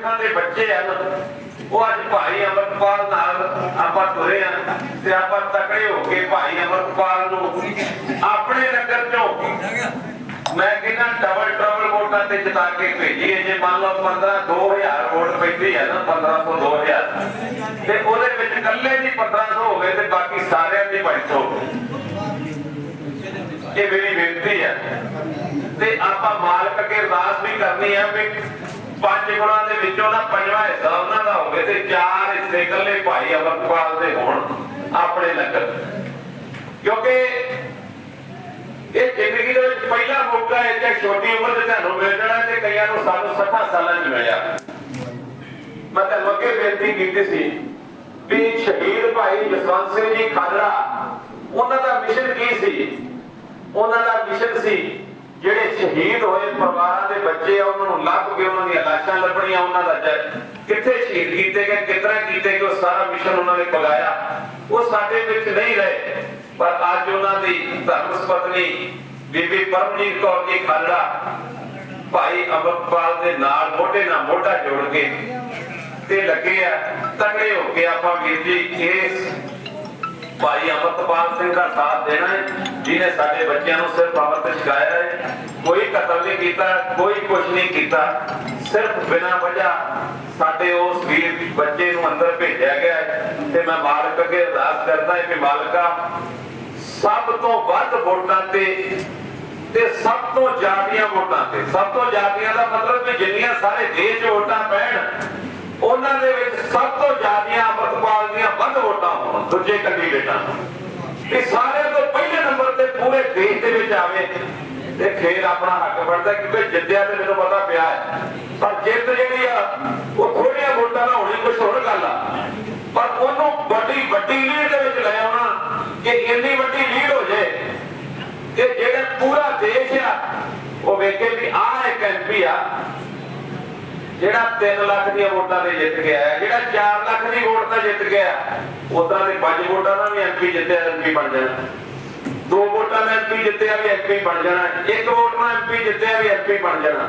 ਸਿੱਖਾਂ ਦੇ ਬੱਚੇ ਆ ਨਾ ਉਹ ਅੱਜ ਭਾਈ ਅਮਰਪਾਲ ਨਾਲ ਆਪਾਂ ਤੁਰੇ ਆ ਤੇ ਆਪਾਂ ਤਕੜੇ ਹੋ ਕੇ ਭਾਈ ਅਮਰਪਾਲ ਨੂੰ ਆਪਣੇ ਨਗਰ ਚੋਂ ਮੈਂ ਕਹਿੰਦਾ ਡਬਲ ਡਬਲ ਵੋਟਾਂ ਤੇ ਜਿਤਾ ਕੇ ਭੇਜੀਏ। ਜੇ ਮੰਨ ਲਓ 15 2000 ਵੋਟ ਪੈਂਦੀ ਹੈ ਨਾ 1500 2000 ਤੇ ਉਹਦੇ ਵਿੱਚ ਇਕੱਲੇ ਦੀ 1500 ਹੋਵੇ ਤੇ ਬਾਕੀ ਸਾਰਿਆਂ ਦੀ 500 ਇਹ ਮੇਰੀ ਬੇਨਤੀ ਹੈ। ਤੇ ਆਪਾਂ ਮਾਲਕ ਅੱਗੇ ਅਰਦਾਸ ਵੀ ਕਰਨੀ ਹੈ ਵੀ ਪੰਜ ਗੁਣਾਂ ਦੇ ਵਿੱਚੋਂ ਨਾ ਪੰਜਵਾਂ ਹਿੱਸਾ ਉਹਨਾਂ ਦਾ ਹੋਵੇ ਤੇ ਚਾਰ ਹਿੱਸੇ ਇਕੱਲੇ ਭਾਈ ਅਮਰਪਾਲ ਦੇ ਹੋਣ ਆਪਣੇ ਨਗਰ ਕਿਉਂਕਿ ਇਹ ਜ਼ਿੰਦਗੀ ਦੇ ਪਹਿਲਾ ਮੌਕਾ ਹੈ ਕਿ ਛੋਟੀ ਉਮਰ ਦੇ ਤੁਹਾਨੂੰ ਮਿਲ ਜਾਣਾ ਤੇ ਕਈਆਂ ਨੂੰ ਸਾਨੂੰ 60 ਸਾਲਾਂ 'ਚ ਮਿਲਿਆ। ਮੈਂ ਤੁਹਾਨੂੰ ਅੱਗੇ ਬੇਨਤੀ ਕੀਤੀ ਸੀ ਵੀ ਸ਼ਹੀਦ ਭਾਈ ਜਸਵੰਤ ਸਿੰਘ ਜੀ ਖਾਲੜਾ, ਉਹਨਾਂ ਦਾ ਮਿਸ਼ਨ ਕੀ ਸੀ? ਉਹਨਾਂ ਦਾ ਮਿਸ਼ਨ ਸੀ ਸ਼ਹੀਦ ਹੋਏ ਪਰਿਵਾਰਾਂ ਦੇ ਬੱਚੇ ਆ, ਉਹਨਾਂ ਨੂੰ ਲੱਭ ਕੇ ਉਹਨਾਂ ਦੀਆਂ ਲਾਸ਼ਾਂ ਲੱਭਣੀਆਂ, ਉਹਨਾਂ ਦਾ ਜ- ਕਿੱਥੇ ਸ਼ਹੀਦ ਕੀਤੇ ਗਏ ਕਿਤਨਾ ਕੀਤੇ ਗਏ, ਉਹ ਸਾਰਾ ਮਿਸ਼ਨ ਉਹਨਾਂ ਨੇ ਪਗਾਇਆ ਉਹ ਸਾਡੇ ਵਿੱਚ ਨਹੀਂ ਰਹੇ, ਪਰ ਅੱਜ ਉਹਨਾਂ ਦੀ ਧਰਮ ਪਤਨੀ ਬੀਬੀ ਪਰਮਜੀਤ ਕੌਰ ਜੀ ਖਾਲੜਾ ਭਾਈ ਅਮਰਪਾਲ ਦੇ ਨਾਲ ਮੋਢੇ ਨਾਲ ਮੋਢਾ ਜੋੜ ਕੇ ਤੇ ਲੱਗੇ ਆ, ਤਕੜੇ ਹੋ ਕੇ ਆਪਾਂ ਵੀਰ ਜੀ, ਇਸ ਭਾਈ ਅਮਰਪਾਲ ਸਿੰਘ ਦਾ ਸਾਥ ਦੇਣਾ ਹੈ। ਜਿਹਨੇ ਸਾਡੇ ਬੱਚਿਆਂ ਨੂੰ ਸਿਰਫ ਅਮਰਤ ਸਿਖਾਇਆ ਹੈ, ਕੋਈ ਕਤਲ ਨਹੀਂ ਕੀਤਾ, ਕੋਈ ਕੁਝ ਨਹੀਂ ਕੀਤਾ। ਸਿਰਫ ਬਿਨਾਂ ਵਜ੍ਹਾ ਸਾਡੇ ਉਸ ਵੀਰ ਬੱਚੇ ਨੂੰ ਅੰਦਰ ਭੇਜਿਆ ਗਿਆ ਤੇ ਮੈਂ ਮਾਲਕ ਅੱਗੇ ਅਰਦਾਸ ਕਰਦਾ ਹਾਂ ਕਿ ਮਾਲਕਾ, ਸਭ ਤੋਂ ਵੱਧ ਵੋਟਾਂ ਤੇ ਤੇ ਸਭ ਤੋਂ ਜ਼ਿਆਦੀਆਂ ਵੋਟਾਂ ਤੇ। ਸਭ ਤੋਂ ਜ਼ਿਆਦੀਆਂ ਦਾ ਮਤਲਬ ਕਿ ਜਿੰਨੀਆਂ ਸਾਰੇ ਦੇਸ਼ 'ਚ ਵੋਟਾਂ ਪੈਣ, ਉਹਨਾਂ ਦੇ ਵਿੱਚ ਸਭ ਤੋਂ ਜ਼ਿਆਦੀਆਂ ਅਮਰਪਾਲ ਦੀਆਂ ਵੱਧ ਵੋਟਾਂ ਹੋਣ, ਦੂਜੇ ਕੈਂਡੀਡੇਟਾਂ ਤੋਂ ਤੇ ਪੂਰੇ ਦੇਸ਼ ਤੇ ਫੇਰ ਆਪਣਾ ਹੱਕ ਬਣਦਾ ਕਿਉਂਕਿ ਜਿੱਤਿਆ ਤੇ ਮੈਨੂੰ ਪਤਾ ਪਿਆ ਹੈ। ਪਰ ਜਿੱਤ ਜਿਹੜੀ ਆ, ਉਹ ਥੋੜੀਆਂ ਵੋਟਾਂ ਨਾਲ ਹੋਣੀ ਕੁਝ ਹੋਰ ਗੱਲ ਆ। ਪਰ ਉਹਨੂੰ ਵੱਡੀ ਵੱਡੀ ਲੀਡ ਦੇ ਵਿੱਚ ਲੈ ਆਉਣਾ ਕਿ ਇੰਨੀ ਵੱਡੀ ਲੀਡ ਹੋ ਜਾਏ ਕਿ ਜਿਹੜਾ ਪੂਰਾ ਦੇਸ਼ ਆ, ਉਹ ਵੇਖੇ ਵੀ ਆਹ ਇੱਕ ਐਮਪੀ ਆ, ਜਿਹੜਾ 3 ਲੱਖ ਦੀਆਂ ਵੋਟਾਂ ਤੇ ਜਿੱਤ ਗਿਆ ਹੈ, ਜਿਹੜਾ 4 ਲੱਖ ਦੀ ਵੋਟ ਤੇ ਜਿੱਤ ਗਿਆ ਉਦਾਂ ਦੇ 5 ਵੋਟਾਂ ਨਾਲ ਵੀ ਐਮਪੀ ਜਿੱਤਿਆ ਐਮਪੀ ਬਣ ਜਾਣਾ। ਦੋ ਵੋਟਾਂ ਨਾਲ ਐਮਪੀ ਜਿੱਤਿਆ ਵੀ ਐਮਪੀ ਬਣ ਜਾਣਾ, ਇੱਕ ਵੋਟ ਨਾਲ ਐਮਪੀ ਜਿੱਤਿਆ ਵੀ ਐਮਪੀ ਬਣ ਜਾਣਾ।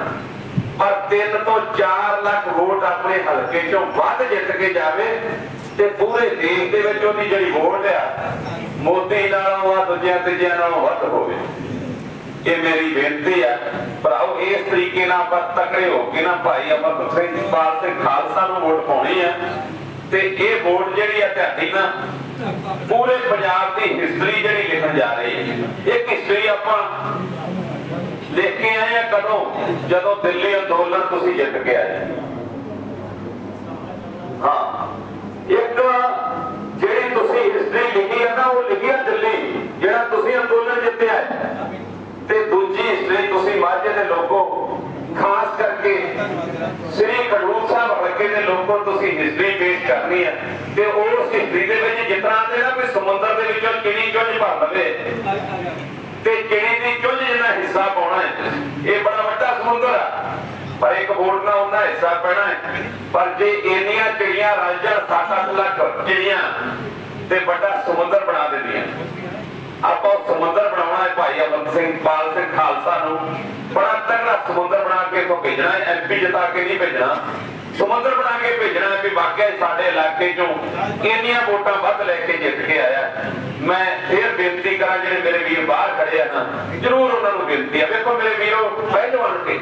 ਪਰ 3 ਤੋਂ 4 ਲੱਖ ਵੋਟ ਆਪਣੇ ਹਲਕੇ ਚੋਂ ਵੱਧ ਜਿੱਤ ਕੇ ਜਾਵੇ ਤੇ ਪੂਰੇ ਦੇਸ਼ ਦੇ ਵਿੱਚ ਉਹਦੀ ਜਿਹੜੀ ਵੋਟ ਆ, ਮੋਦੀ ਨਾਲੋਂ ਆ, ਦੂਜਿਆਂ ਤੀਜਿਆਂ ਨਾਲੋਂ ਵੱਧ ਹੋਵੇ। ਇਹ ਮੇਰੀ ਬੇਨਤੀ ਹੈ ਭਰਾਓ, ਇਸ ਤਰੀਕੇ ਨਾਲ ਆਪਾਂ ਤਕੜੇ ਹੋ ਕੇ ਨਾ ਭਾਈ ਅਮਰਤ ਸਿੰਘ ਪਾਲ ਸਿੰਘ ਖਾਲਸਾ ਨੂੰ ਵੋਟ ਪਾਉਣੀ ਆ। ਤੇ ਇਹ ਵੋਟ ਜਿਹੜੀ ਆ ਤੁਹਾਡੀ ਨਾ, ਪੂਰੇ ਪੰਜਾਬ ਦੀ ਹਿਸਟਰੀ ਜਿਹੜੀ ਲਿਖਣ ਜਾ ਰਹੀ ਇੱਕ ਹਿਸਟਰੀ ਆਪਾਂ ਲਿਖ ਕੇ ਆਏ ਆ ਕਦੋਂ ਜਦੋਂ ਦਿੱਲੀ ਅੰਦੋਲਨ ਤੁਸੀਂ ਜਿੱਤ ਕੇ ਆਏ। ਹਾਂ, ਇੱਕ ਜਿਹੜੀ ਤੁਸੀਂ ਹਿਸਟਰੀ ਲਿਖੀ ਹੈ ਨਾ, ਉਹ ਲਿਖੀ ਹੈ ਦਿੱਲੀ, ਜਿਹੜਾ ਤੁਸੀਂ ਅੰਦੋਲਨ ਜਿੱਤਿਆ ਤੇ ਦੂਜੀ ਹਿਸਟਰੀ ਤੁਸੀਂ ਮਾਝੇ ਦੇ ਲੋਕੋ, ਖਾਸ ਕਰਕੇ ਸ੍ਰੀ ਖਡੂਰ ਸਾਹਿਬ ਹਲਕੇ ਦੇ ਲੋਕੋ ਤੁਸੀਂ ਹਿਸਟਰੀ ਪੇਸ਼ ਕਰਨੀ ਹੈ ਤੇ ਉਸ ਹਿਸਟਰੀ ਦੇ ਵਿੱਚ ਜਿਤਨਾ ਦੇ ਨਾ ਵੀ ਸਮੁੰਦਰ ਭਰ ਲਵੇ ਤੇ ਕਿੰਨੀ ਦੀ ਚੁੰਝ ਜਿੰਨਾ ਹਿੱਸਾ ਪਾਉਣਾ ਹੈ, ਇਹ ਬੜਾ ਵੱਡਾ ਸਮੁੰਦਰ ਆ। ਪਰ ਇੱਕ ਵੋਟ ਨਾਲ ਉਹਨਾਂ ਹਿੱਸਾ ਪੈਣਾ ਹੈ। ਪਰ ਜੇ ਇੰਨੀਆਂ ਚਿੜੀਆਂ ਰਾਜਾ 7-8 ਲੱਖ ਚਿੜੀਆਂ, ਤੇ ਵੱਡਾ ਸਮੁੰਦਰ ਬਣਾ ਦਿੰਦੀਆਂ। ਆਪਾਂ ਸਮੁੰਦਰ ਬਣਾਉਣਾ ਹੈ ਭਾਈ ਅਮਰ ਸਿੰਘ ਪਾਲ ਸਿੰਘ ਖਾਲਸਾ ਨੂੰ। ਬੜਾ ਤਗੜਾ ਸਮੁੰਦਰ ਬਣਾ ਕੇ ਇਥੋਂ ਭੇਜਣਾ ਹੈ ਐਮਪੀ ਜਿਤਾ ਕੇ ਨਹੀਂ ਭੇਜਣਾ। ਸਮੁੰਦਰ ਬਣਾ ਕੇ ਭੇਜਣਾ ਹੈ ਵਾਕਿਆ ਸਾਡੇ ਇਲਾਕੇ ਚੋਂ ਇੰਨੀਆਂ ਵੋਟਾਂ ਵੱਧ ਲੈ ਕੇ ਜਿੱਤ ਕੇ ਆਇਆ। ਮੈਂ ਫੇਰ ਬੇਨਤੀ ਕਰਾਂ, ਜਿਹੜੇ ਮੇਰੇ ਵੀਰ ਬਾਹਰ ਖੜੇ ਆ ਨਾ, ਜਰੂਰ ਉਹਨਾਂ ਨੂੰ ਬੇਨਤੀ ਆ। ਵੇਖੋ ਮੇਰੇ ਵੀਰੋ, ਪਹਿਲਵਾਨ ਕੇ